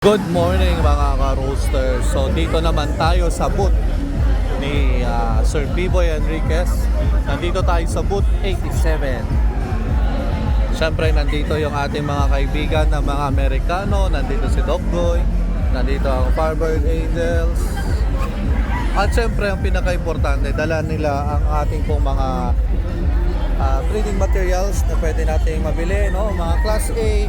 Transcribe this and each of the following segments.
Good morning mga ka-roasters. So dito naman tayo sa booth ni ah, Sir Biboy Enriquez. Nandito tayo sa booth 87. Siyempre nandito yung ating mga kaibigan na mga Amerikano. Nandito si Doc Boy. Nandito ang Firebird Angels. At siyempre ang pinaka-importante, dala nila ang ating pong mga ah, breeding materials na pwede nating mabili. No? Mga Class A,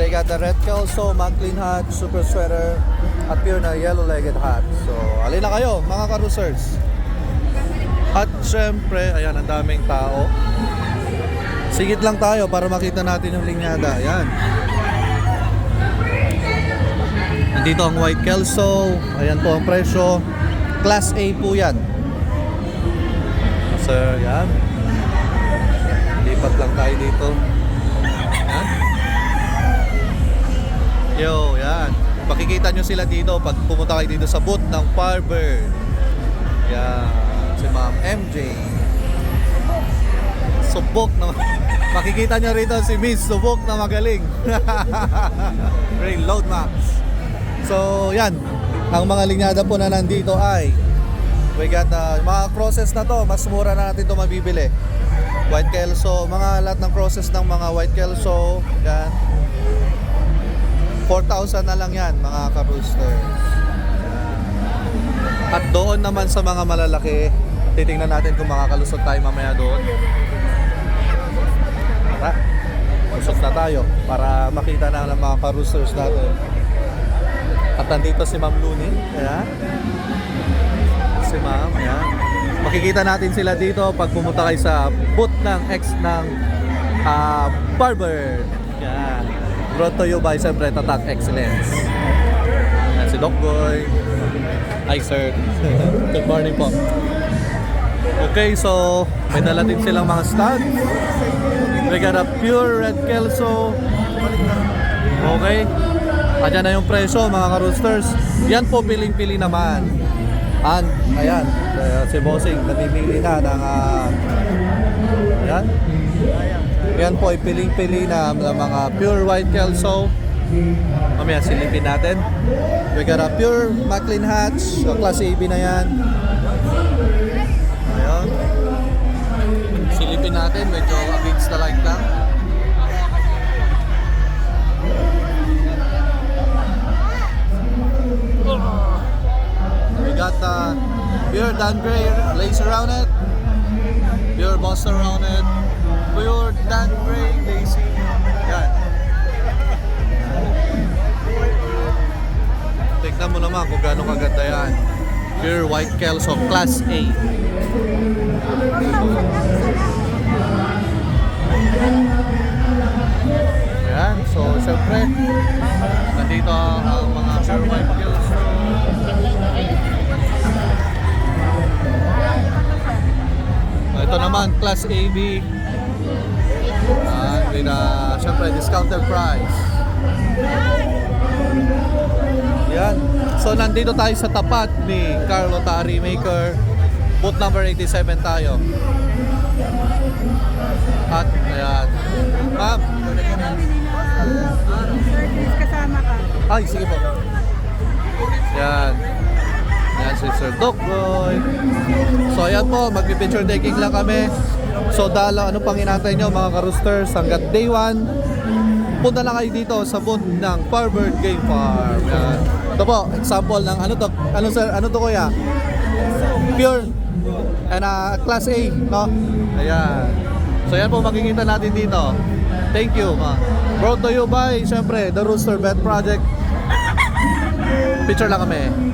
They got the red kelso, Maclean hat, super sweater, at pure na yellow-legged hat. So, alin na kayo, mga karusers. At syempre, ayan, ang daming tao. Sigit lang tayo para makita natin yung linyada. Ayan. Nandito ang white kelso. Ayan po ang presyo. Class A po yan. Sir, yan. Lipat lang tayo dito. Makikita nyo sila dito pag pumunta kayo dito sa booth ng Firebird. Yan. Si Ma'am MJ. Subok na Makikita nyo rito si Miss Subok na magaling. Rail Load Max. So, yan. Ang mga linyada po na nandito ay we got uh, mga crosses na to. Mas mura na natin to mabibili. White Kelso, mga lahat ng crosses ng mga White Kelso. Yan. 4,000 na lang yan mga ka-roosters. At doon naman sa mga malalaki, titingnan natin kung makakalusot tayo mamaya doon. Tara, lusot na tayo para makita na ng mga ka-roosters natin. At nandito si Ma'am Luni. Ayan. Si Ma'am, ayan. Makikita natin sila dito pag pumunta kayo sa booth ng ex ng ah, Barber. Yan. Brought to you by siyempre Tatak Excellence. Yan si Doc Boy. Hi sir. Good morning po. Okay, so may dala din silang mga stud. We got a pure red kelso. Okay. Ayan na yung presyo mga ka-roosters. Yan po piling-pili naman. And, ayan, eh, si Bossing, namimili na ng, ah, ayan. Yan po ay piling-pili na ng mga pure white kelso. Mamaya silipin natin. We got a pure Maclean hatch, so class AB na yan. Ayan. Silipin natin, medyo against the light lang. We got the pure Dan Gray lace around it, pure boss around pure Dan Gray lacy. Yan. Tignan mo naman kung gaano kaganda yan. Pure white kelso, class A. Yan, so syempre, nandito ang mga pure white kelso. Ito naman, Class AB. Ah, with a, syempre, discounted price. Yan. So, nandito tayo sa tapat ni Carlo Tari Maker. Booth number 87 tayo. At, ayan. Ma'am. Sir kasama ka. Ay, sige po. Yan. Yan si Sir Doc Boy. So ayan po, magpi-picture taking lang kami. So dala, ano pang inatay nyo mga ka-roosters hanggat day 1. Punta lang kayo dito sa booth ng Firebird Game Farm. Yan. Ito po, example ng ano to, ano sir, ano to kuya? Pure and uh, class A, no? Ayan. So yan po makikita natin dito. Thank you, ma. Brought to you by, syempre, The Rooster Bet Project. Picture lang kami.